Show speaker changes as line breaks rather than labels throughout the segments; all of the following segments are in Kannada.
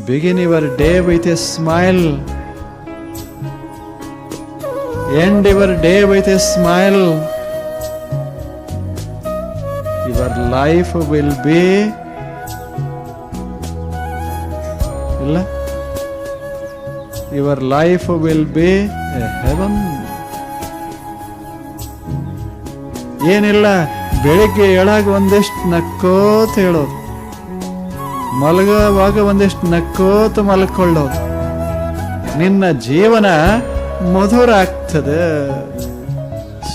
Begin your day with a smile end your day with a smile your life will be ಇಲ್ಲ your life will be heaven ಏನಿಲ್ಲ, ಬೆಳಿಗ್ಗೆ ಹೇಳಾಗ ಒಂದಿಷ್ಟು ನಕ್ಕೋತ ಹೇಳೋದು ಮಲಗುವಾಗ ಒಂದಿಷ್ಟು ನಕ್ಕೋತ ಮಲ್ಕೊಳ್ಳೋದು. ನಿನ್ನ ಜೀವನ ಮಧುರ ಆಗ್ತದೆ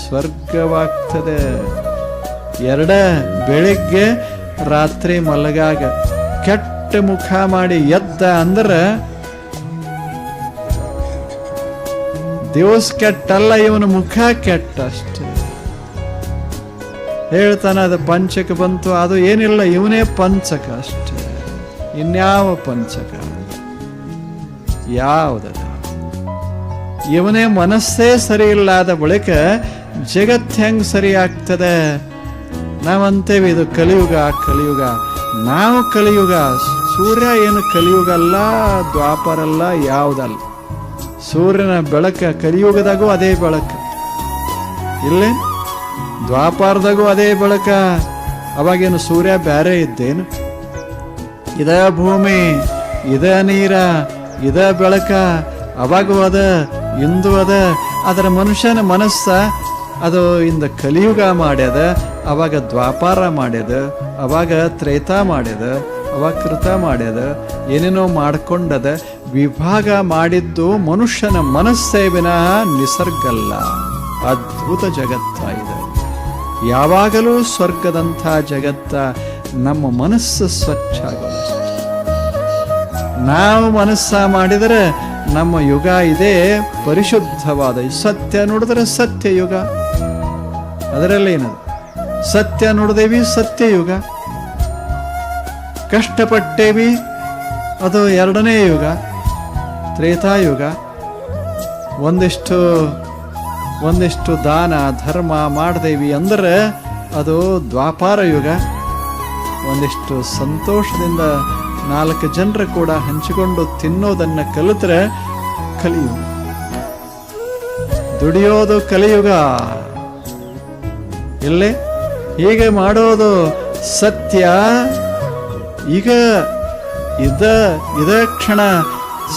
ಸ್ವರ್ಗವಾಗ್ತದೆ. ಎರಡ ಬೆಳಿಗ್ಗೆ ರಾತ್ರಿ ಮಲಗಾಗ ಕೆಟ್ಟ ಮುಖ ಮಾಡಿ ಎದ್ದ ಅಂದ್ರೆ ದಿವಸ ಕೆಟ್ಟಲ್ಲ, ಇವನ ಮುಖ ಕೆಟ್ಟ ಅಷ್ಟೇ ಹೇಳ್ತಾನೆ ಅದು ಪಂಚಕ ಬಂತು, ಅದು ಏನಿಲ್ಲ, ಇವನೇ ಪಂಚಕ ಅಷ್ಟೇ. ಇನ್ಯಾವ ಪಂಚಕ? ಯಾವುದದ? ಇವನೇ ಮನಸ್ಸೇ ಸರಿ ಇಲ್ಲದ ಬಳಿಕ ಜಗತ್ ಹೆಂಗ್ ಸರಿ ಆಗ್ತದೆ ನಾವಂತೇವೆ ಇದು ಕಲಿಯುಗ ಕಲಿಯುಗ. ನಾವು ಕಲಿಯುಗ, ಸೂರ್ಯ ಏನು ಕಲಿಯುಗ ಅಲ್ಲ ದ್ವಾಪರ ಅಲ್ಲ ಯಾವುದಲ್ಲ. ಸೂರ್ಯನ ಬೆಳಕ ಕಲಿಯುಗದಾಗೂ ಅದೇ ಬೆಳಕ. ಇಲ್ಲೇ? ದ್ವಾಪಾರದಾಗೂ ಅದೇ ಬೆಳಕ. ಅವಾಗೇನು ಸೂರ್ಯ ಬ್ಯಾರೆ ಇದ್ದೇನು? ಇದ ಭೂಮಿ, ಇದ ನೀರ, ಇದ ಬೆಳಕ, ಅವಾಗೂ ಅದ, ಇಂದು ಅದ. ಅದರ ಮನುಷ್ಯನ ಮನಸ್ಸ, ಅದು ಇಂದ ಕಲಿಯುಗ ಮಾಡ್ಯದ, ಅವಾಗ ದ್ವಾಪಾರ ಮಾಡ್ಯದ, ಅವಾಗ ತ್ರೈತ ಮಾಡ್ಯದ, ಅವಾಗ ಕೃತ ಮಾಡ್ಯದ, ಏನೇನೋ ಮಾಡ್ಕೊಂಡದ, ವಿಭಾಗ ಮಾಡಿದ್ದು ಮನುಷ್ಯನ ಮನಸ್ಸೇ ವಿನಃ ನಿಸರ್ಗಲ್ಲ. ಅದ್ಭುತ ಜಗತ್ತ ಇದು ಯಾವಾಗಲೂ ಸ್ವರ್ಗದಂಥ ಜಗತ್ತ ನಮ್ಮ ಮನಸ್ಸು ಸ್ವಚ್ಛ ಆಗೋದಷ್ಟೆ ನಾವು ಮನಸ್ಸ ಮಾಡಿದರೆ ನಮ್ಮ ಯುಗ ಇದೆ ಪರಿಶುದ್ಧವಾದ ಸತ್ಯ ನೋಡಿದ್ರೆ ಸತ್ಯ ಯುಗ. ಅದರಲ್ಲಿ ಏನದು? ಸತ್ಯ ನೋಡಿದೇವಿ ಸತ್ಯ ಯುಗ. ಕಷ್ಟಪಟ್ಟೇವಿ ಅದು ಎರಡನೇ ಯುಗ ತ್ರೇತಾಯುಗ ಒಂದಿಷ್ಟು ಒಂದಿಷ್ಟು ದಾನ, ಧರ್ಮ ಮಾಡ್ದೇವಿ ಅಂದ್ರೆ ಅದು ದ್ವಾಪಾರ ಯುಗ. ಒಂದಿಷ್ಟು ಸಂತೋಷದಿಂದ ನಾಲ್ಕು ಜನರು ಕೂಡ ಹಂಚಿಕೊಂಡು ತಿನ್ನೋದನ್ನು ಕಲಿತರೆ ಕಲಿಯುಗ ದುಡಿಯೋದು ಕಲಿಯುಗ. ಇಲ್ಲೇ ಹೀಗೆ ಮಾಡೋದು ಸತ್ಯ. ಈಗ ಇದ ಇದ ಕ್ಷಣ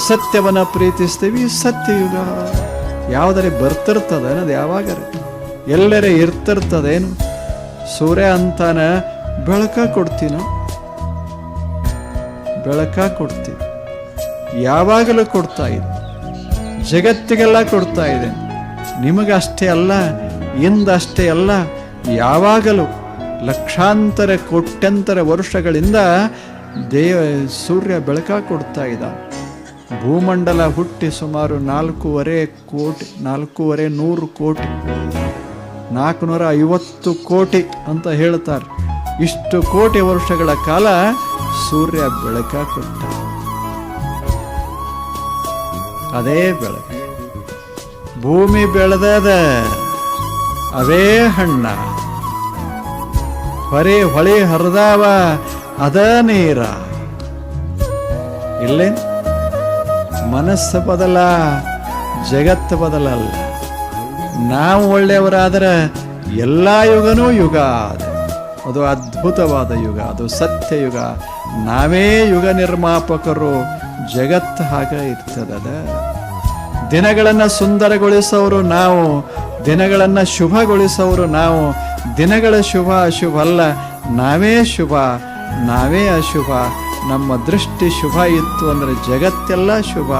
ಸತ್ಯವನ್ನ ಪ್ರೀತಿಸ್ತೀವಿ, ಸತ್ಯಯುಗ. ಯಾವುದರೆ ಬರ್ತಿರ್ತದ ಅನ್ನೋದು ಯಾವಾಗರ. ಎಲ್ಲರೇ ಇರ್ತಿರ್ತದೇನು? ಸೂರ್ಯ ಅಂತಾನ ಬೆಳಕ ಕೊಡ್ತೀನ? ಬೆಳಕ ಕೊಡ್ತೀನಿ. ಯಾವಾಗಲೂ ಕೊಡ್ತಾ ಇದೆ ಜಗತ್ತಿಗೆಲ್ಲ ಕೊಡ್ತಾ ಇದೆ ನಿಮಗಷ್ಟೇ ಅಲ್ಲ, ಇಂದಷ್ಟೇ ಅಲ್ಲ, ಯಾವಾಗಲೂ ಲಕ್ಷಾಂತರ, ಕೋಟ್ಯಂತರ ವರ್ಷಗಳಿಂದ ದೇವ, ಸೂರ್ಯ ಬೆಳಕ ಕೊಡ್ತಾ ಇದ್ದ ಭೂಮಂಡಲ ಹುಟ್ಟಿ ಸುಮಾರು ನಾಲ್ಕೂವರೆ ಕೋಟಿ, ನಾಲ್ಕೂವರೆ ನೂರು ಕೋಟಿ, ನಾಲ್ಕುನೂರ ಐವತ್ತು ಕೋಟಿ ಅಂತ ಹೇಳ್ತಾರೆ. ಇಷ್ಟು ಕೋಟಿ ವರ್ಷಗಳ ಕಾಲ ಸೂರ್ಯ ಬೆಳಕ ಕೊಟ್ಟ. ಅದೇ ಬೆಳಕು. ಭೂಮಿ ಬೆಳೆದದ ಅವೇ ಹಣ್ಣ. ಹೊರೆ ಹೊಳೆ ಹರಿದಾವ ಅದ ನೀರ. ಇಲ್ಲೇ? ಮನಸ್ಸು ಬದಲ, ಜಗತ್ತು ಬದಲಲ್ಲ. ನಾವು ಒಳ್ಳೆಯವರಾದರೆ ಎಲ್ಲ ಯುಗನೂ ಯುಗ ಅದು. ಅದು ಅದ್ಭುತವಾದ ಯುಗ, ಅದು ಸತ್ಯ ಯುಗ. ನಾವೇ ಯುಗ ನಿರ್ಮಾಪಕರು ಜಗತ್ತು ಹಾಗೆ ಇರ್ತದದ ದಿನಗಳನ್ನು ಸುಂದರಗೊಳಿಸೋರು ನಾವು, ದಿನಗಳನ್ನು ಶುಭಗೊಳಿಸೋರು ನಾವು. ದಿನಗಳ ಶುಭ ಅಶುಭ ಅಲ್ಲ, ನಾವೇ ಶುಭ, ನಾವೇ ಅಶುಭ. ನಮ್ಮ ದೃಷ್ಟಿ ಶುಭ ಇತ್ತು ಅಂದರೆ ಜಗತ್ತೆಲ್ಲ ಶುಭ,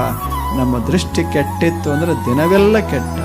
ನಮ್ಮ ದೃಷ್ಟಿ ಕೆಟ್ಟಿತ್ತು ಅಂದರೆ ದಿನವೆಲ್ಲ ಕೆಟ್ಟ.